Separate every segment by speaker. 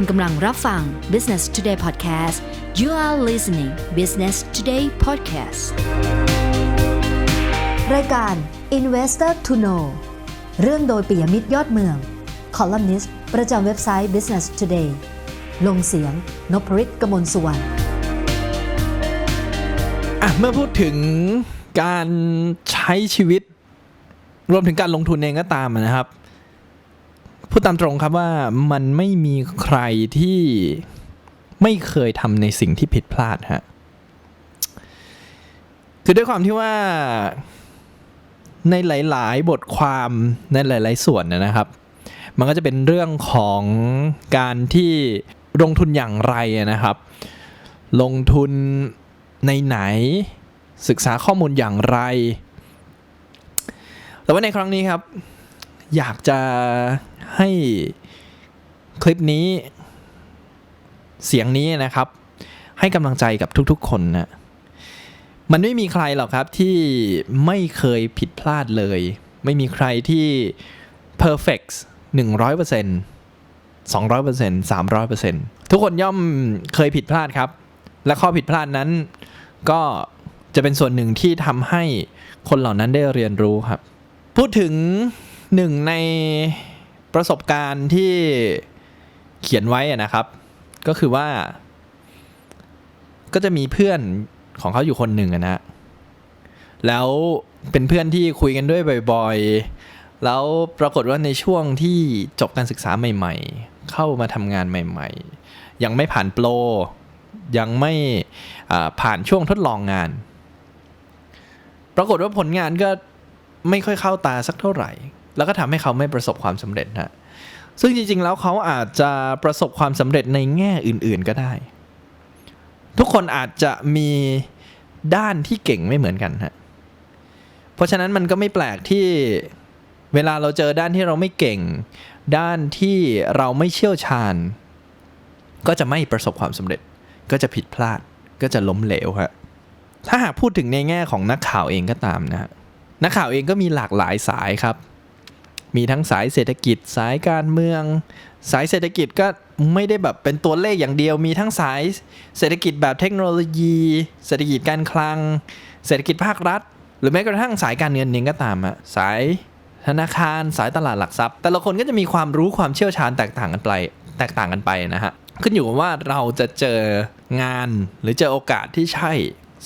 Speaker 1: คุณกำลังรับฟัง Business Today Podcast you are listening Business Today Podcast รายการ Investor to Know เรื่องโดยปิยมิตรยอดเมือง คอลัมนิสต์ประจำเว็บไซต์ Business Today ลงเสียงนพริตกมลสุวรรณ
Speaker 2: อะเมื่อพูดถึงการใช้ชีวิต รวมถึงการลงทุนเองก็ตามนะครับ พูดตามตรงครับว่ามันไม่มีใครที่ไม่เคยทำในสิ่งที่ผิดพลาดฮะ คือด้วยความที่ว่าในหลาย ๆ บทความในหลาย ๆ ส่วนนะครับ มันก็จะเป็นเรื่องของการที่ลงทุนอย่างไรนะครับ ลงทุนในไหนศึกษาข้อมูลอย่างไร แต่ว่าในครั้งนี้ครับ อยากจะ ให้คลิปนี้เสียงนี้นะครับ ให้กำลังใจกับทุกๆคนนะมันไม่มีใครหรอกครับที่ไม่เคยผิดพลาดเลย ไม่มีใครที่ perfect 100% 200% 300%ทุกคนย่อมเคยผิดพลาดครับ และข้อผิดพลาดนั้น ก็จะเป็นส่วนหนึ่งที่ทำให้คนเหล่านั้นได้เรียนรู้ครับ พูดถึงหนึ่งใน ประสบการณ์ที่เขียนไว้นะครับ ก็คือว่า ก็จะมีเพื่อนของเขาอยู่คนหนึ่งอะนะ แล้วเป็นเพื่อนที่คุยกันด้วยบ่อยๆ แล้วปรากฏว่าในช่วงที่จบการศึกษาใหม่ ๆ เข้ามาทำงานใหม่ ๆ ยังไม่ผ่านโปร ยังไม่ผ่านช่วงทดลองงาน ปรากฏว่าผลงานก็ไม่ค่อยเข้าตาสักเท่าไหร่ แล้วก็ทำให้เขาไม่ประสบความสำเร็จนะซึ่งจริง ๆ แล้วเขาอาจจะประสบความสำเร็จในแง่อื่น ๆ ก็ได้ ทุกคนอาจจะมีด้านที่เก่งไม่เหมือนกันฮะเพราะฉะนั้นมันก็ไม่แปลกที่เวลาเราเจอด้านที่เราไม่เก่ง ด้านที่เราไม่เชี่ยวชาญ ก็จะไม่ประสบความสำเร็จ ก็จะผิดพลาดก็จะล้มเหลวฮะถ้าหากพูดถึงในแง่ของนักข่าวเองก็ตามนะฮะนักข่าวเองก็มีหลากหลายสายครับ มีทั้งสายเศรษฐกิจสายการเมือง สายเศรษฐกิจก็ไม่ได้แบบเป็นตัวเลขอย่างเดียว มีทั้งสายเศรษฐกิจแบบเทคโนโลยี เศรษฐกิจการคลัง เศรษฐกิจภาครัฐ หรือแม้กระทั่งสายการเงินเองก็ตามอะสายธนาคารสายตลาดหลักทรัพย์ แต่ละคนก็จะมีความรู้ความเชี่ยวชาญแตกต่างกันไปแตกต่างกันไปนะฮะขึ้นอยู่กับว่าเราจะเจองานหรือเจอโอกาสที่ใช่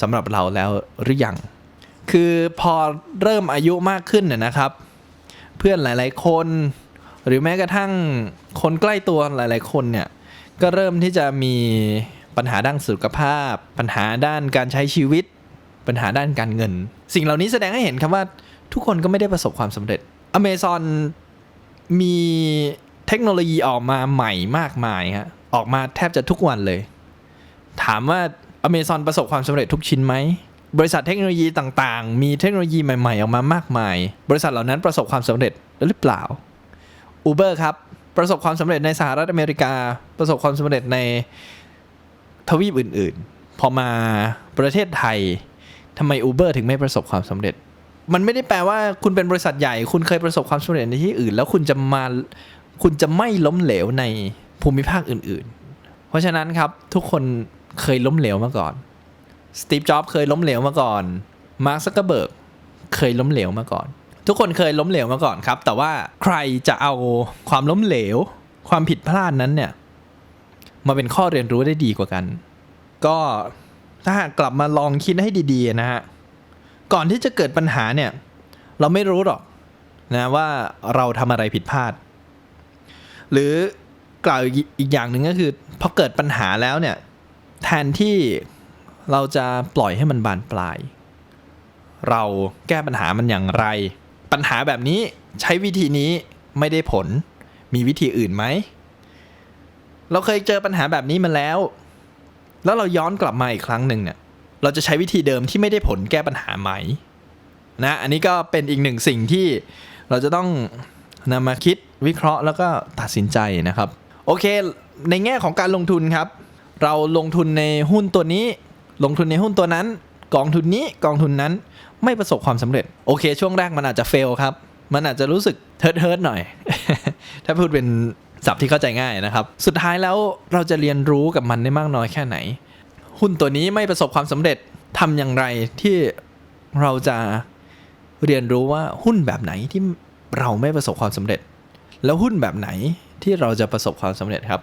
Speaker 2: สำหรับเราแล้วหรือยัง คือพอเริ่มอายุมากขึ้นน่ะนะครับ เพื่อนหลายๆคน หรือแม้กระทั่งคนใกล้ตัวหลายๆคนเนี่ยก็เริ่มที่จะมีปัญหาด้านสุขภาพ ปัญหาด้านการใช้ชีวิต ปัญหาด้านการเงิน สิ่งเหล่านี้แสดงให้เห็นครับว่าทุกคนก็ไม่ได้ประสบความสำเร็จ Amazon มีเทคโนโลยีออกมาใหม่มากมายฮะออกมาแทบจะทุกวันเลย ถามว่า Amazon ประสบความสำเร็จทุกชิ้นไหม บริษัทเทคโนโลยีต่างๆ มีเทคโนโลยีใหม่ๆ ออกมามากมาย บริษัทเหล่านั้นประสบความสำเร็จหรือเปล่า Uber ครับ ประสบความสำเร็จในสหรัฐอเมริกา ประสบความสำเร็จในทวีปอื่นๆ พอมาประเทศไทยทำไม Uber ถึงไม่ประสบความสำเร็จ มันไม่ได้แปลว่าคุณเป็นบริษัทใหญ่ คุณเคยประสบความสำเร็จในที่อื่น แล้วคุณจะมาคุณจะไม่ล้มเหลวในภูมิภาคอื่น ๆ เพราะฉะนั้นครับทุกคนเคยล้มเหลวมาก่อน สตีฟจ็อบเคยล้มเหลวมาก่อน มาร์คซักเกอร์เบิร์กเคยล้มเหลวมาก่อน ทุกคนเคยล้มเหลวมาก่อนครับ แต่ว่าใครจะเอาความล้มเหลว ความผิดพลาดนั้นเนี่ยมาเป็นข้อเรียนรู้ได้ดีกว่ากัน ก็ถ้าหากกลับมาลองคิดให้ดีๆนะฮะ ก่อนที่จะเกิดปัญหาเนี่ย เราไม่รู้หรอกนะว่าเราทำอะไรผิดพลาด หรือกล่าวอีกอย่างหนึ่งก็คือพอเกิดปัญหาแล้วเนี่ย แทนที่ เราจะปล่อยให้มันบานปลาย เราแก้ปัญหามันอย่างไร ปัญหาแบบนี้ใช้วิธีนี้ไม่ได้ผล มีวิธีอื่นไหม เราเคยเจอปัญหาแบบนี้มาแล้ว แล้วเราย้อนกลับมาอีกครั้งหนึ่งเนี่ย เราจะใช้วิธีเดิมที่ไม่ได้ผลแก้ปัญหาไหมนะ อันนี้ก็เป็นอีกหนึ่งสิ่งที่เราจะต้องนำมาคิดวิเคราะห์แล้วก็ตัดสินใจนะครับ โอเค ในแง่ของการลงทุนครับ เราลงทุนในหุ้นตัวนี้ ลงทุนในหุ้นตัวนั้น กองทุนนี้กองทุนนั้นไม่ประสบความสำเร็จ โอเค ช่วงแรกมันอาจจะเฟลครับ มันอาจจะรู้สึกเทิร์ดเทิร์ดหน่อย ถ้าพูดเป็นศัพท์ที่เข้าใจง่ายนะครับ สุดท้ายแล้วเราจะเรียนรู้กับมันได้มากน้อยแค่ไหน หุ้นตัวนี้ไม่ประสบความสำเร็จทำอย่างไรที่เราจะเรียนรู้ว่าหุ้นแบบไหนที่เราไม่ประสบความสำเร็จ แล้วหุ้นแบบไหนที่เราจะประสบความสำเร็จครับ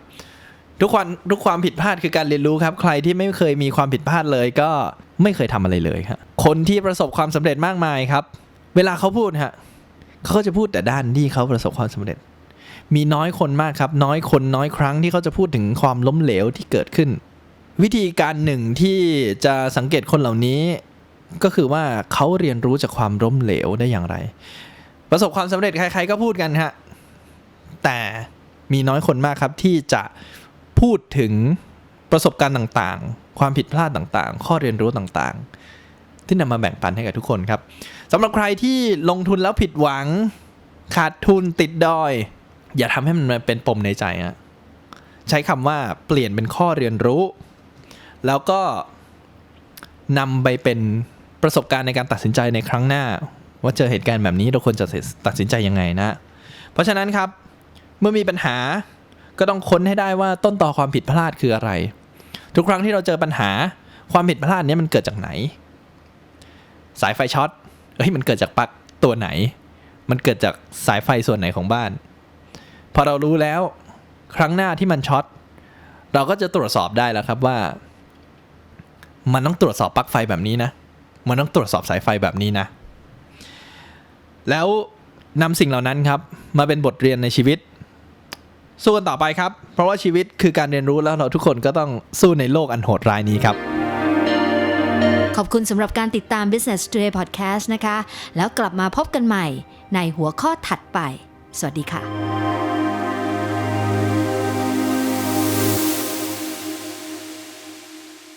Speaker 2: ทุกความทุกความผิดพลาดคือการเรียนรู้ครับ ใครที่ไม่เคยมีความผิดพลาดเลยก็ไม่เคยทำอะไรเลยครับคนที่ประสบความสำเร็จมากมายครับ เวลาเขาพูดฮะเขาก็จะพูดแต่ด้านที่เขาประสบความสำเร็จ มีน้อยคนมากครับ น้อยคนน้อยครั้งที่เขาจะพูดถึงความล้มเหลวที่เกิดขึ้น วิธีการหนึ่งที่จะสังเกตคนเหล่านี้ ก็คือว่าเขาเรียนรู้จากความล้มเหลวได้อย่างไร ประสบความสำเร็จใคร ๆ ก็พูดกันฮะแต่มีน้อยคนมากครับที่จะ พูดถึงประสบการณ์ต่างๆ ความผิดพลาดต่างๆ ข้อเรียนรู้ต่างๆ ที่นำมาแบ่งปันให้กับทุกคนครับสำหรับใครที่ลงทุนแล้วผิดหวัง ขาดทุนติดดอย อย่าทำให้มันเป็นปมในใจฮะใช้คำว่าเปลี่ยนเป็นข้อเรียนรู้ แล้วก็นำไปเป็นประสบการณ์ในการตัดสินใจในครั้งหน้า ว่าเจอเหตุการณ์แบบนี้เราควรจะตัดสินใจยังไงนะ เพราะฉะนั้นครับเมื่อมีปัญหา ก็ต้องค้นให้ได้ว่าต้นต่อความผิดพลาดคืออะไร ทุกครั้งที่เราเจอปัญหาความผิดพลาดนี้มันเกิดจากไหน สายไฟช็อตเฮ้ยมันเกิดจากปลั๊กตัวไหน มันเกิดจากสายไฟส่วนไหนของบ้าน พอเรารู้แล้วครั้งหน้าที่มันช็อตเราก็จะตรวจสอบได้แล้วครับว่า มันต้องตรวจสอบปลั๊กไฟแบบนี้นะ มันต้องตรวจสอบสายไฟแบบนี้นะ แล้วนำสิ่งเหล่านั้นครับ มาเป็นบทเรียนในชีวิต สู้กันต่อไปครับ เพราะว่าชีวิตคือการเรียนรู้แล้วเราทุกคนก็ต้องสู้ในโลกอันโหดร้ายนี้ครับ
Speaker 1: ขอบคุณสำหรับการติดตาม Business Today Podcast นะคะ แล้วกลับมาพบกันใหม่ในหัวข้อถัดไป สวัสดีค่ะ